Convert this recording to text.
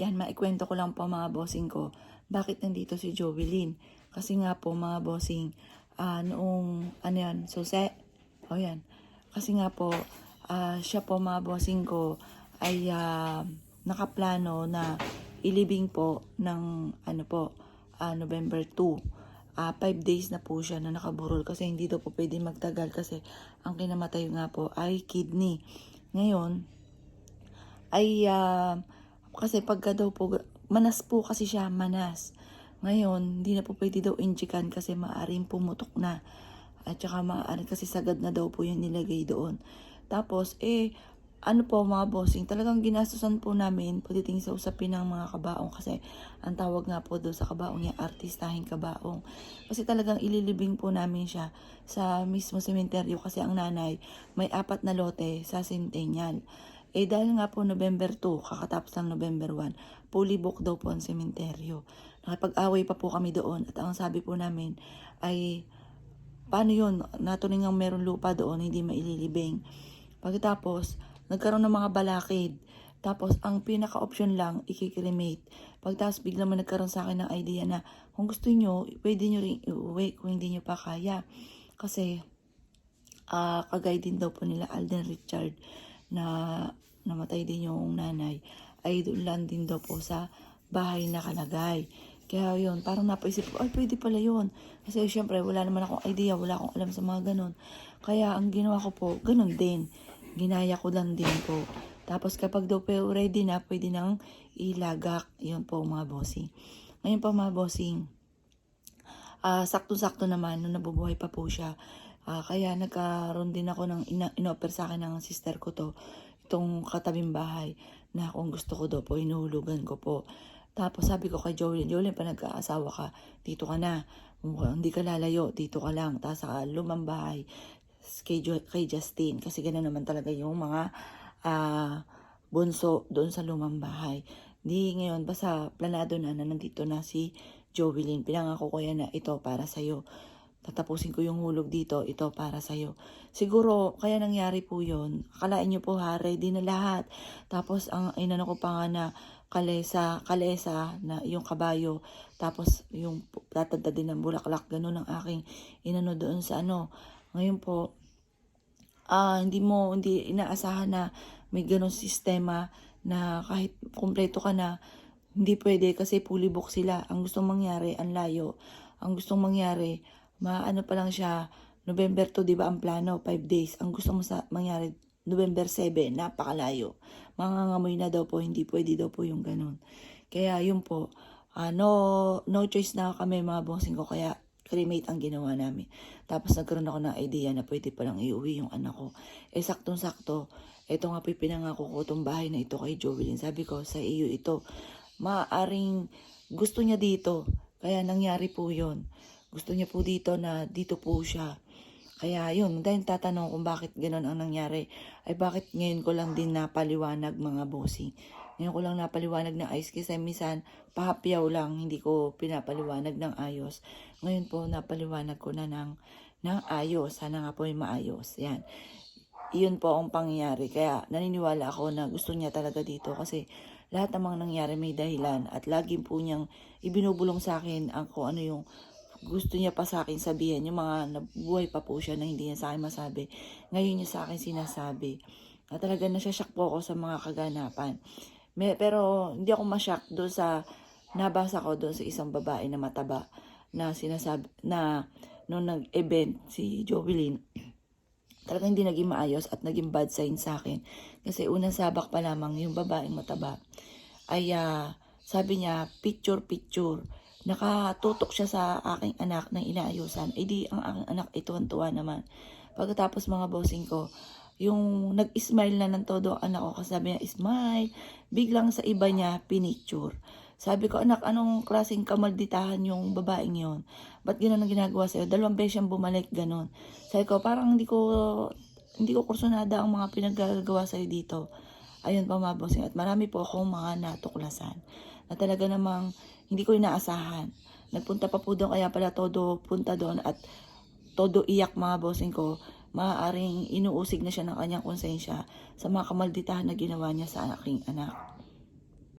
Yan, maikwento ko lang po mga bossing ko. Bakit nandito si Jovelyn? Kasi nga po mga bossing, ah, noong, ano yan, suse? O yan. Kasi nga po, ah, siya po mga bossing ko ay ah, nakaplano na ilibing po ng ano po, ah, November 2. Ah, five days na po siya na nakaburol kasi hindi daw po pwede magtagal kasi ang kinamatay nga po ay kidney. Ngayon, ay ah, kasi pagka daw po, manas po kasi siya, manas. Ngayon, hindi na po pwede daw injikan kasi maaaring pumutok na. At saka maaaring kasi sagad na daw po yung nilagay doon. Tapos, eh, ano po mga bossing, talagang ginastusan po namin pagdating sa usapin ng mga kabaong kasi ang tawag nga po doon sa kabaong niya, artistahing kabaong. Kasi talagang ililibing po namin siya sa mismo sementeryo kasi ang nanay may apat na lote sa Centennial. Eh dahil nga po November 2, kakatapos ng November 1, fully booked daw po ang sementeryo. Nakipag-away pa po kami doon at ang sabi po namin ay paano yun, natuloy nga meron lupa doon, hindi maililibing. Pagkatapos, nagkaroon ng mga balakid. Tapos, ang pinaka-option lang, ikikremate. Pagkatapos, bigla mo nagkaroon sa akin ng idea na kung gusto nyo, pwede nyo rin iuwi kung hindi nyo pa kaya. Kasi, ah kagay din daw po nila Alden Richard na namatay din yung nanay ay doon lang din daw po sa bahay na kalagay. Kaya yun, parang napaisip ko, ay pwede pala yun. Kasi syempre, wala naman akong idea, wala akong alam sa mga ganun. Kaya ang ginawa ko po, ganun din. Ginaya ko lang din po. Tapos kapag daw po ready na, pwede nang ilagak. Yun po mga bossing. Ngayon po mga bossing, ah sakto-sakto naman nung nabubuhay pa po siya. Ah, kaya nagkaroon din ako ng ina- inoffer sa akin ng sister ko to, itong katabing bahay na kung gusto ko daw po, inuhulugan ko po. Tapos sabi ko kay Jolene, Jolene, pa nag-aasawa ka, dito ka na. Hindi ka lalayo, dito ka lang. Tapos sa lumang bahay, kay, Jo- kay Justin. Kasi gano'n naman talaga yung mga ah, bunso doon sa lumang bahay. Di ngayon, basta planado na na nandito na si Jovelyn. Pinangako ko yan na ito para sa'yo. Tatapusin ko yung hulog dito, ito para sa'yo. Siguro, kaya nangyari po yun. Akalain nyo po ha, ready na lahat. Tapos, ang inano ko pa nga na kalesa, kalesa na yung kabayo. Tapos, yung tatanda din ng bulaklak. Ganun ang aking inano doon sa ano. Ngayon po, ah hindi mo, hindi inaasahan na may ganun sistema na kahit kumpleto ka na, hindi pwede kasi fully book sila. Ang gustong mangyari, ang layo. Ang gustong mangyari, maano pa lang siya, November 2, di ba ang plano, 5 days. Ang gusto mo sa mangyari, November 7, napakalayo. Mangangamoy na daw po, hindi pwede daw po yung ganun. Kaya yun po, ah, no, choice na kami mga bossing ko, kaya cremate ang ginawa namin. Tapos nagkaroon ako ng idea na pwede palang iuwi yung anak ko. Eh, saktong-sakto, ito nga po pinangako ko itong bahay na ito kay Jovelyn. Sabi ko, sa iyo ito, maaring gusto niya dito. Kaya nangyari po yon Gusto niya po dito na dito po siya. Kaya yun, dahil tatanong kung bakit ganun ang nangyari, ay bakit ngayon ko lang din napaliwanag mga bossing. Ngayon ko lang napaliwanag ng ayos kasi minsan pahapyaw lang, hindi ko pinapaliwanag ng ayos. Ngayon po napaliwanag ko na ng, ng ayos. Sana nga po ay maayos. Yan. Iyon po ang pangyayari. Kaya naniniwala ako na gusto niya talaga dito kasi lahat ng mga nangyari may dahilan at lagi po niyang ibinubulong sa akin ang kung ano yung gusto niya pa sa akin sabihin, yung mga nabuhay pa po siya na hindi niya sa akin masabi. Ngayon niya sa akin sinasabi. Na talaga nasasyak po ako sa mga kaganapan. May, pero hindi ako masyak doon sa nabasa ko doon sa isang babae na mataba na sinasabi na nung nag-event si Jovelyn talagang hindi naging maayos at naging bad sign sa akin. Kasi unang sabak pa lamang yung babaeng mataba ay ah, sabi niya picture-picture nakatutok siya sa aking anak na inaayusan. Eh di, ang aking anak ay tuwan-tuwa naman. Pagkatapos mga bossing ko, yung nag-smile na ng todo ang anak ko kasi sabi niya, smile. Biglang sa iba niya, pinicture. Sabi ko, anak, anong klaseng kamalditahan yung babaeng yon? Ba't gano'n ang ginagawa sa'yo? Dalawang beses siyang bumalik, gano'n. Sabi ko, parang hindi ko, hindi ko kursunada ang mga pinaggagawa sa'yo dito. Ayun pa mga bossing. At marami po akong mga natuklasan. Na talaga namang hindi ko inaasahan. Nagpunta pa po doon, kaya pala todo punta doon at todo iyak mga bossing ko. Maaaring inuusig na siya ng kanyang konsensya sa mga kamalditahan na ginawa niya sa aking anak.